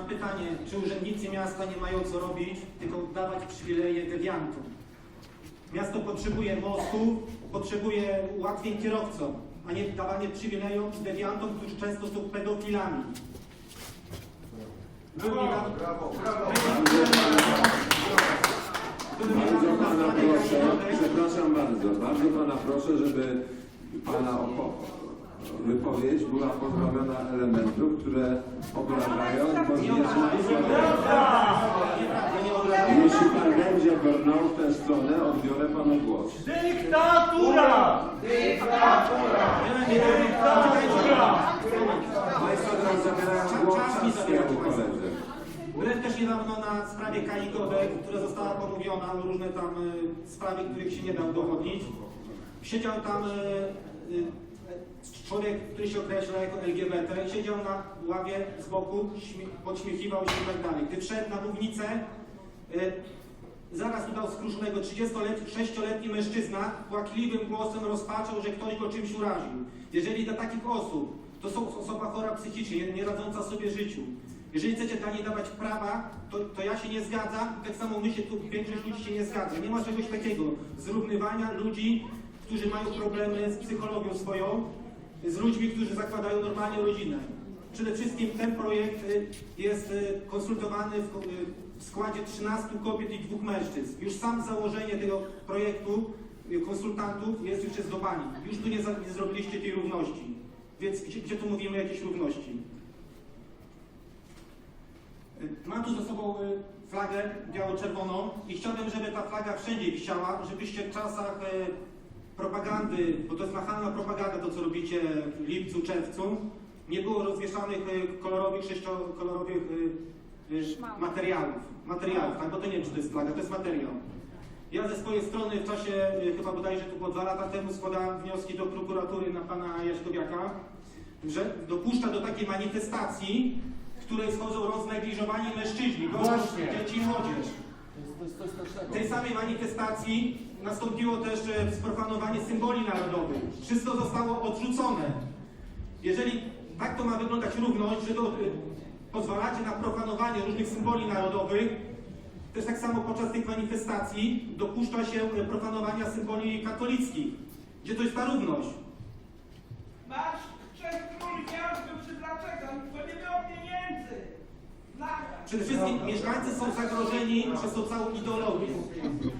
Mam pytanie, czy urzędnicy miasta nie mają co robić, tylko dawać przywileje dewiantom? Miasto potrzebuje mostów, potrzebuje ułatwień kierowcom, a nie dawanie przywilejom dewiantom, którzy często są pedofilami. Brawo, brawo. był Bardzo na pana proszę, przepraszam bardzo, bardzo pana proszę, żeby pana opo- wypowiedź była pozbawiona elementów, które obrażają Nie nie są. Jeśli pan będzie brnął w tę stronę, odbiorę panu głos. Dyktatura! Państwo teraz zabierają głos swojemu koledze. Byłem też niedawno na sprawie Kai Godek, która została pomówiona, różne tam y, sprawy, których się nie da udowodnić. Siedział tam y, y, człowiek, który się określa jako LGBT, siedział na ławie z boku, śmie- podśmiechiwał się i tak dalej. Gdy wszedł na mównicę, y, zaraz udał skruszonego 36-letni mężczyzna płakliwym głosem rozpaczał, że ktoś go czymś uraził. Jeżeli dla takich osób, to są osoba chora psychicznie, nie- radząca sobie życiu, jeżeli chcecie dla niej dawać prawa, to, to ja się nie zgadzam tak samo my się tu, większość ludzi się nie zgadza. Nie ma czegoś takiego, zrównywania ludzi, którzy mają problemy z psychologią swoją, z ludźmi, którzy zakładają normalnie rodzinę. Przede wszystkim ten projekt y, jest y, konsultowany w, y, składzie 13 kobiet i dwóch mężczyzn. Już sam założenie tego projektu konsultantów jest już jest do bani. Już tu nie, nie zrobiliście tej równości. Więc gdzie, gdzie tu mówimy o jakiejś równości? Mam tu ze sobą flagę biało-czerwoną i chciałbym, żeby ta flaga wszędzie wisiała, żebyście w czasach propagandy, bo to jest nachalna propaganda, to co robicie w lipcu, czerwcu, nie było rozwieszanych y, kolorowych, sześciokolorowych y, y, materiałów, materiałów, tak, bo to nie wiem, czy to jest flaga, to jest materiał. Ja ze swojej strony w czasie, chyba bodajże to było dwa lata temu, składałem wnioski do prokuratury na pana Jaśkowiaka, że dopuszcza do takiej manifestacji, w której schodzą roznegliżowani mężczyźni, gorzej dzieci i młodzież. Tej samej manifestacji nastąpiło też e, sprofanowanie symboli narodowych. Wszystko zostało odrzucone. Jeżeli tak to ma wyglądać równość, że to, e, pozwalacie na profanowanie różnych symboli narodowych, też tak samo podczas tych manifestacji dopuszcza się e, profanowania symboli katolickich. Gdzie to jest ta równość? Masz trzech król miasto, czy dlaczego? Bo nie było pieniędzy. Flaga. Przede wszystkim mieszkańcy są zagrożeni przez tą całą ideologię.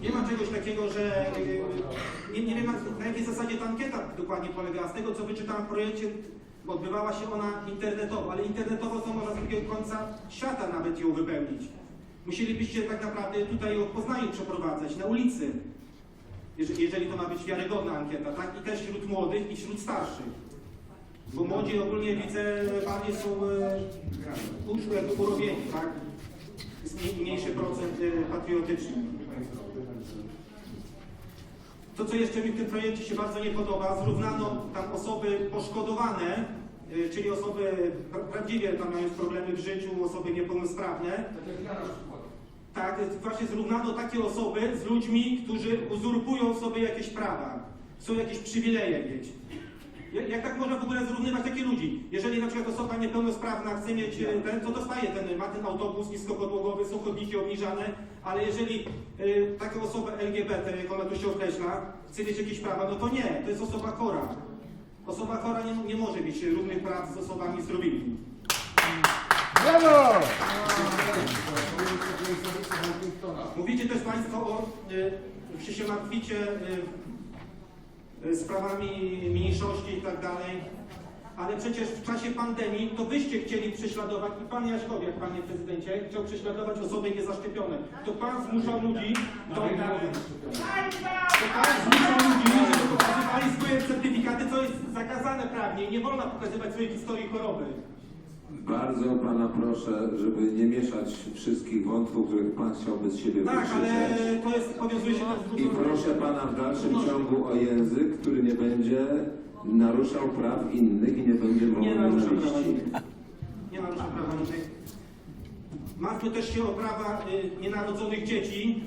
Nie ma czegoś takiego, że yy, nie, nie wiem na, jakiej zasadzie ta ankieta dokładnie polegała. Z tego co wyczytałem w projekcie, odbywała się ona internetowo, ale internetowo to można z drugiego końca świata nawet ją wypełnić. Musielibyście tak naprawdę tutaj ją w Poznaniu przeprowadzać, na ulicy, jeżeli to ma być wiarygodna ankieta, tak? I też wśród młodych i wśród starszych. Bo młodzi ogólnie widzę bardziej są e, uczu jakby urobieni, tak? Jest mniej- mniejszy procent e, patriotyczny. To, co jeszcze mi w tym projekcie się bardzo nie podoba, zrównano tam osoby poszkodowane, e, czyli osoby pra- prawdziwie tam mają problemy w życiu, osoby niepełnosprawne. Tak, właśnie zrównano takie osoby z ludźmi, którzy uzurpują sobie jakieś prawa, chcą jakieś przywileje mieć. Jak, tak można w ogóle zrównywać takie ludzi? Jeżeli na przykład osoba niepełnosprawna chce mieć ten, to dostaje ten, ma ten autobus niskopodłogowy, są chodniki obniżane, ale jeżeli y, taką osobę LGBT, jak ona tu się określa, chce mieć jakieś prawa, no to nie, to jest osoba chora. Osoba chora nie, nie może mieć równych praw z osobami zdrowymi. Brawo! Mówicie też Państwo o, y, że się martwicie y, sprawami mniejszości i tak dalej, ale przecież w czasie pandemii to Wyście chcieli prześladować i Pan Jaśkowiak, Panie Prezydencie, chciał prześladować osoby niezaszczepione. To Pan zmuszał ludzi do... To Pan zmuszał ludzi, żeby pokazywali swoje certyfikaty, co jest zakazane prawnie nie wolno pokazywać swojej historii choroby. Bardzo pana proszę, żeby nie mieszać wszystkich wątków, których pan chciałby z siebie Tak, ale to jest, powiązuje się też z I proszę pana w dalszym ciągu o język, który nie będzie naruszał praw innych i nie będzie Nie wołał naruszam prawa nienawiści. innych. Nie naruszam prawa innych. Martwmy też się o prawa y, nienarodzonych dzieci.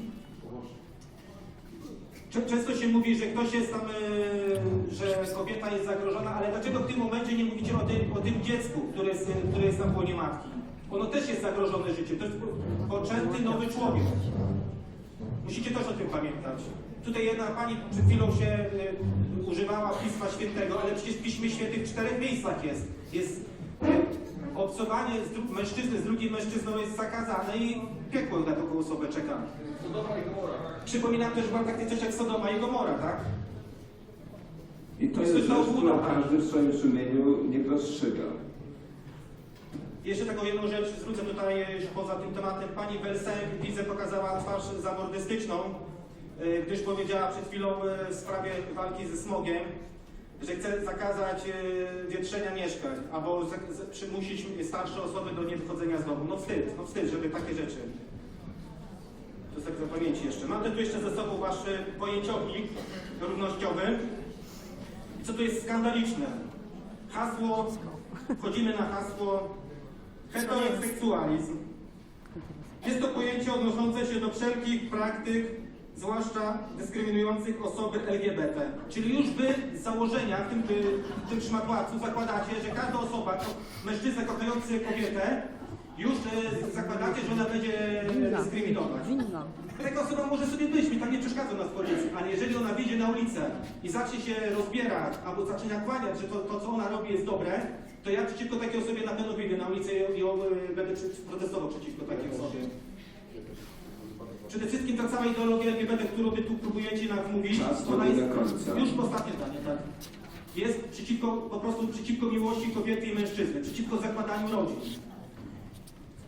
Często mówi, że ktoś jest tam, y, że kobieta jest zagrożona, ale dlaczego w tym momencie nie mówicie o tym, o tym dziecku, które jest, które jest na łonie matki? Ono też jest zagrożone życiem. To jest poczęty nowy człowiek. Musicie też o tym pamiętać. Tutaj jedna pani przed chwilą się y, używała Pisma Świętego, ale przecież w Piśmie Świętych w czterech miejscach jest. Jest obcowanie z dru- mężczyzny z drugim mężczyzną jest zakazane i piekło na taką osobę czeka. Przypominam też wam takie coś jak Sodoma i Gomora, tak? I to jest Słyszał rzecz, którą każdy w swoim sumieniu niech rozstrzyga. Jeszcze taką jedną rzecz zwrócę tutaj już poza tym tematem. Pani Welsen widzę pokazała twarz zamordystyczną, y, gdyż powiedziała przed chwilą y, w sprawie walki ze smogiem, że chce zakazać y, wietrzenia mieszkań, albo przymusić starsze osoby do niewychodzenia z domu. No wstyd, no wstyd, żeby takie rzeczy. To jest tak za pamięci jeszcze. Mam tu jeszcze ze sobą wasz y, pojęciownik równościowy. I co tu jest skandaliczne? Hasło, wchodzimy na hasło heteroseksualizm. Jest to pojęcie odnoszące się do wszelkich praktyk, zwłaszcza dyskryminujących osoby LGBT. Czyli już wy z założenia w tym, w tym szmatłacu zakładacie, że każda osoba, mężczyzna kochający kobietę, już e, zakładacie, że ona będzie dyskryminować. Winna. Taka osoba może sobie być, mi tam nie przeszkadza na spodziew, ale jeżeli ona wyjdzie na ulicę i zacznie się rozbierać albo zacznie nakłaniać, że to, to co ona robi jest dobre, to ja przeciwko takiej osobie na pewno wyjdę na ulicę i, i y, będę przy- protestował przeciwko takiej osobie. Przede wszystkim ta cała ideologia LGBT, którą wy tu próbujecie nam wmówić, Czas ona jest końca. już ostatnie zdanie, tak. Jest przeciwko, po prostu przeciwko miłości kobiety i mężczyzny, przeciwko zakładaniu rodzin.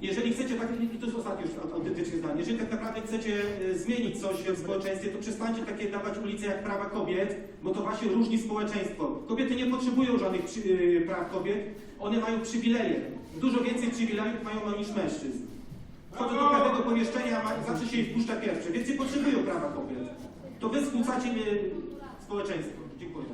Jeżeli chcecie, tak, i to jest ostatnie już autentyczne zdanie, jeżeli tak naprawdę chcecie e, zmienić coś w społeczeństwie, to przestańcie takie dawać ulice jak prawa kobiet, bo to właśnie różni społeczeństwo. Kobiety nie potrzebują żadnych przy, e, praw kobiet, one mają przywileje. Dużo więcej przywilejów mają niż mężczyzn. Wchodzą do każdego pomieszczenia, ma- zawsze się ich wpuszcza pierwsze, więc nie potrzebują prawa kobiet. To wy skłócacie społeczeństwo. Dziękuję.